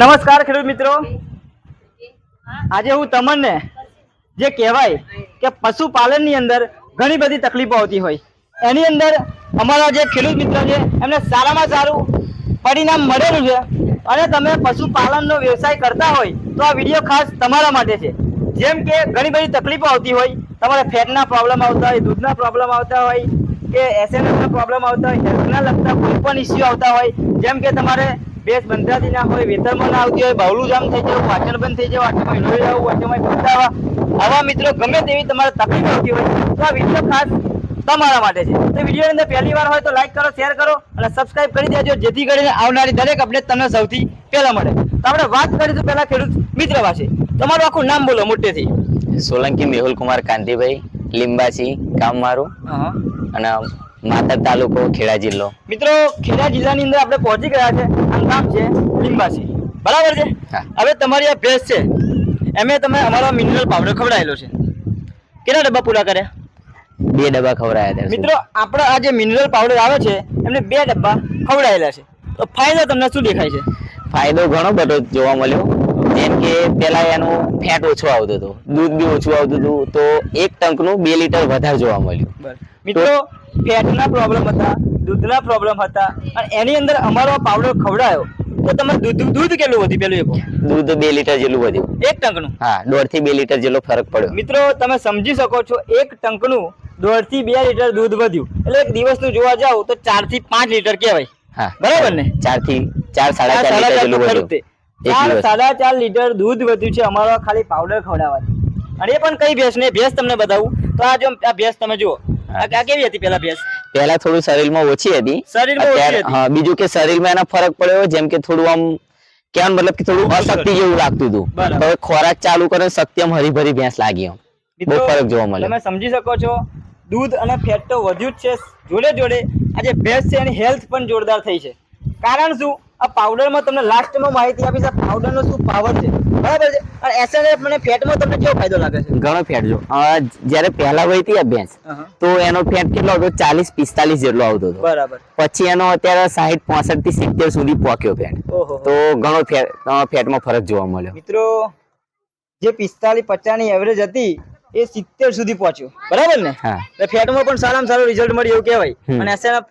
નમસ્કાર ખેડૂત મિત્રો. આજે હું તમને જે કહેવાય કે પશુપાલનની અંદર ઘણી બધી તકલીફો આવતી હોય. એની અંદર અમારા જે ખેડૂત મિત્ર છે, એમને સારામાં સારું પરિણામ મળેલું છે અને તમે પશુપાલનનો વ્યવસાય કરતા હોય તો આ વીડિયો ખાસ તમારા માટે છે. જેમ કે ઘણી બધી તકલીફો આવતી હોય, તમારે ફેટના પ્રોબ્લેમ આવતા હોય, દૂધના પ્રોબ્લેમ આવતા હોય કે એસએમએસના પ્રોબ્લેમ આવતા હોય, હેલ્થના લગતા કોઈ પણ ઇસ્યુ આવતા હોય, જેમ કે તમારે બેસ બંધાતી ના હોય વેતરમાં ના આવતી હોય બાવલું જામ થઈ જાય વાંચન બંધ થઈ જાય વાચનમાં હિલોઈ જવું વાચનમાં બંધાવા આવા મિત્રો ગમે તેવી તમારે તકલીફ આવતી હોય તો આ વીડિયો ખાસ તમારા માટે છે. તો વીડિયો અંદર પહેલી વાર હોય તો લાઈક કરો શેર કરો અને સબસ્ક્રાઇબ કરી દેજો જેથી કરીને આવનારી દરેક અપડેટ તમને સૌથી પહેલા મળે. તો આપણે વાત કરીશું પહેલા ખેડૂત મિત્ર પાસે. તમારું આખું નામ બોલો મોટેથી. સોલંકી મેહુલ કુમાર કાંતિભાઈ લીંબાસી ગામ મારું અને માતર તાલુકો ખેડા જિલ્લો. મિત્રો ખેડા જિલ્લાની અંદર આપણે પહોંચી ગયા છે. આનું નામ છે લીંબાસી. બરાબર છે? હવે તમારી આ ભેંસ છે એમે તમે અમારો મિનરલ પાવડર ખવડાયેલો છે. કેટલા ડબ્બા પૂરા કર્યા? બે ડબ્બા ખવડાયા હતા મિત્રો આપણા આ જે મિનરલ પાવડર આવે છે એમને બે ડબ્બા ખવડાયેલા છે. તો ફાયદો તમને શું દેખાય છે? ફાયદો ઘણો બધો જોવા મળ્યો. જેમ કે પેલા એનું ફેટ ઓછું આવતું હતું દૂધ બી ઓછું આવતું હતું તો એક ટંકનું બે લીટર વધારે જોવા મળ્યું. મિત્રો ફેટના પ્રોબ્લેમ હતા દૂધના પ્રોબ્લેમ હતા અને એની અંદર અમારો આ પાવડર ખવડાયો. તો તમે દૂધ દૂધ કેટલું વધ્યું પેલું એ દૂધ બે લીટર જેટલું વધ્યું. એક ટંકનું? હા દોઢથી બે લીટર જેટલો ફરક પડ્યો. મિત્રો તમે સમજી શકો છો એક ટંકનું દોઢથી બે લીટર દૂધ વધ્યું. એટલે એક દિવસનું જોવા જાવ તો ચારથી પાંચ લીટર કહેવાય. હા. બરાબર ને? ચારથી ચાર સાડા ચાર લીટર જેટલું. વધ્યું. સાડા ચાર લીટર દૂધ વધ્યું છે અમારો ખાલી પાવડર ખવડાવવાથી. અને એ પણ કઈ ભેંસ ને ભેંસ તમને બતાવું. તો આ જો આ ભેંસ તમે જુઓ. આ કેવી હતી પેલા ભેંસ? પહેલા થોડું શરીરમાં ઓછી હતી. શરીરમાં ઓછી હતી. હા બીજું કે શરીરમાં એના ફરક પડ્યો જેમ કે થોડું આમ કેમ મતલબ કે થોડું અશક્તિ જેવું લાગતું હતું. હવે ખોરાક ચાલુ કરે શક્તિ આમ હરીભરી ભેંસ લાગી આમ. બહુ ફરક જોવા મળ્યો. તમે સમજી શકો છો દૂધ અને ફેટ તો વધ્યું જ છે. જોડે જોડે આજે ભેંસ છે એની હેલ્થ પણ જોરદાર થઈ છે. કારણ શું? આ પાવડરમાં તમને લાસ્ટમાં માહિતી આપીશ આ પાવડરનો શું પાવર છે? બરાબર છે? અને એસએનએફ મને ફેટમાં તમને કેવો ફાયદો લાગે છે? ઘણો ફેટ જો. જ્યારે પહેલા વહી હતી આ ભેંસ તો એનો ફેટ કેટલો આવતો? ચાલીસ પિસ્તાલીસ જેટલો આવતો હતો. બરાબર. પછી એનો અત્યારે સાહીઠ પોસઠથી સિત્તેર સુધી પહોંચ્યો ફેટ. તો ઘણો ફેટ ફેટમાં ફરક જોવા મળ્યો. મિત્રો જે પિસ્તાલીસ પચાસની એવરેજ હતી એ સિત્તેર સુધી પહોંચ્યું. બરાબર ને? ફેટમાં પણ સારામાં સારું રિઝલ્ટ મળ્યું એવું કહેવાય. અને એસએનએફ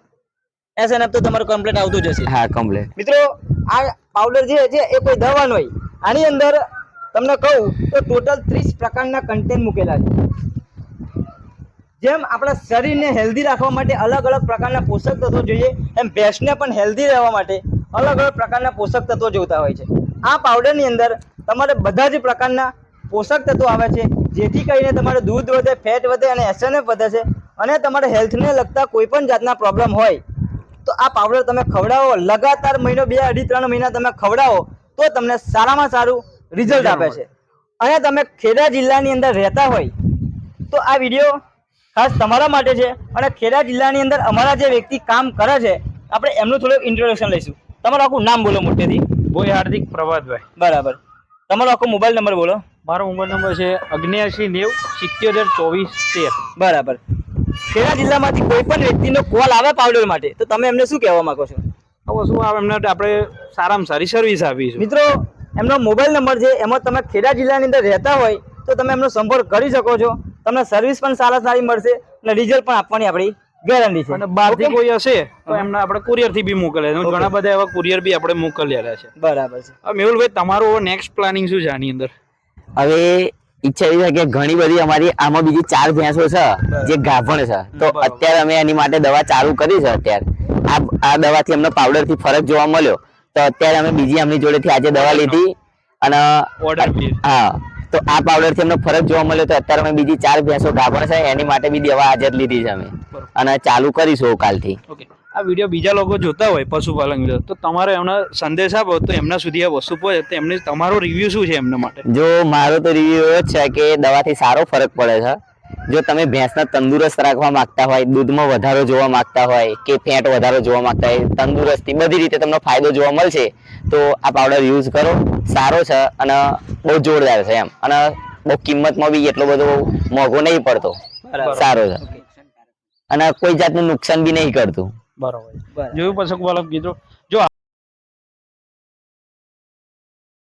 એસએનએફ તો તમારું કમ્પ્લેટ આવતું જશે હા કમ્પ્લેટ મિત્રો આ પાવડર જે છે એ કોઈ દવા નહીં આની અંદર તમને કહું તો ટોટલ ત્રીસ પ્રકારના કન્ટેન્ટ મૂકેલા છે. જેમ આપણા શરીરને હેલ્ધી રાખવા માટે અલગ અલગ પ્રકારના પોષક તત્વો જોઈએ એમ ભેંસને પણ હેલ્ધી રહેવા માટે અલગ અલગ પ્રકારના પોષક તત્વો જોતા હોય છે. આ પાવડરની અંદર તમારે બધા જ પ્રકારના પોષક તત્વો આવે છે જેથી કરીને તમારે દૂધ વધે ફેટ વધે અને એસએનએફ વધે છે. અને તમારે હેલ્થને લગતા કોઈ પણ જાતના પ્રોબ્લેમ હોય તો આ પાવડર તમે ખવડાવો લગાતાર મહિનો બે અઢી ત્રણ મહિના તમે ખવડાવો તો તમને સારામાં સારું રિઝલ્ટ આપે છે. અને તમે ખેડા જિલ્લાની અંદર રહેતા હોય તો આ વીડિયો ખાસ તમારા માટે છે અને ખેડા જિલ્લાની અંદર અમારા જે વ્યક્તિ કામ કરે છે આપણે એમનું થોડું ઇન્ટ્રોડક્શન લઈશું. તમારું આખું નામ બોલો મોટેથી. ભોય હાર્દિક પ્રભાતભાઈ. બરાબર. તમારો આખો મોબાઈલ નંબર બોલો. મારો મોબાઈલ નંબર છે અગ્નેયાસી નેવ સિત્યોતેર ચોવીસ તેર. બરાબર. ખેડા જિલ્લામાંથી કોઈ પણ વ્યક્તિનો કોલ આવે પાવડર માટે તો તમે એમને શું કહેવા માંગો છો? હવે શું આવે? એમને આપણે સારામાં સારી સર્વિસ આપીશું મિત્રો એમનો મોબાઈલ નંબર છે એમાં તમે ખેડા જિલ્લાની અંદર રહેતા હોય તો તમે એમનો સંપર્ક કરી શકો છો. તમને સર્વિસ પણ સારા સારી મળશે અને રિઝલ્ટ પણ આપવાની આપણી ગેરંટી છે. અને બહારથી કોઈ હશે તો એમને આપણે કુરિયરથી બી મોકલે છે ઘણા બધા એવા કુરિયર બી આપણે મોકલેલા છે. બરાબર છે. હવે મેહુલભાઈ તમારું નેક્સ્ટ પ્લાનિંગ શું છે આની અંદર? હવે ઈચ્છા એવી છે કે ઘણી બધી અમારી આમાં બીજી ચાર ભેંસો છે જે ગાભણ છે. તો અત્યારે અમે એની માટે દવા ચાલુ કરી છે અત્યારે. આ આ દવાથી અમને પાવડરથી ફરક જોવા મળ્યો. તો અત્યારે અમે બીજી એમની જોડેથી આજે દવા લીધી અને ઓર્ડર હા. તો આ પાવડરથી અમને ફરક જોવા મળ્યો. તો અત્યારે અમે બીજી ચાર ભેંસો ગાભણ છે એની માટે બી દવા આજે જ લીધી છે અમે. અને ચાલુ કરીશું કાલથી. ઓકે. આ વીડિયો બીજા લોકો જોતા હોય પશુપાલન વીડિયો તો તમારે એમને સંદેશ આપો તો એમના સુધી આ વસ્તુ પહોંચે તો એમને તમારો રિવ્યુ શું છે એમના માટે? જો મારો તો રિવ્યુ એવો છે કે દવાથી સારો ફરક પડે છે. જો તમે ભેંસને તંદુરસ્ત રાખવા માંગતા હોય દૂધમાં વધારો જોવા માંગતા હોય કે ફેટ વધારો જોવા માંગતા હોય તંદુરસ્તી બધી રીતે તમને ફાયદો જોવા મળશે તો આ પાવડર યુઝ કરો. સારો છે અને બહુ જોરદાર છે એમ. અને બહુ કિંમતમાં બી એટલો બધો મોંઘો નહીં પડતો. સારો છે. અને કોઈ જાતનું નુકસાન બી નહીં કરતું. બરોબર. જોયું પશુપાલક કીધું. જો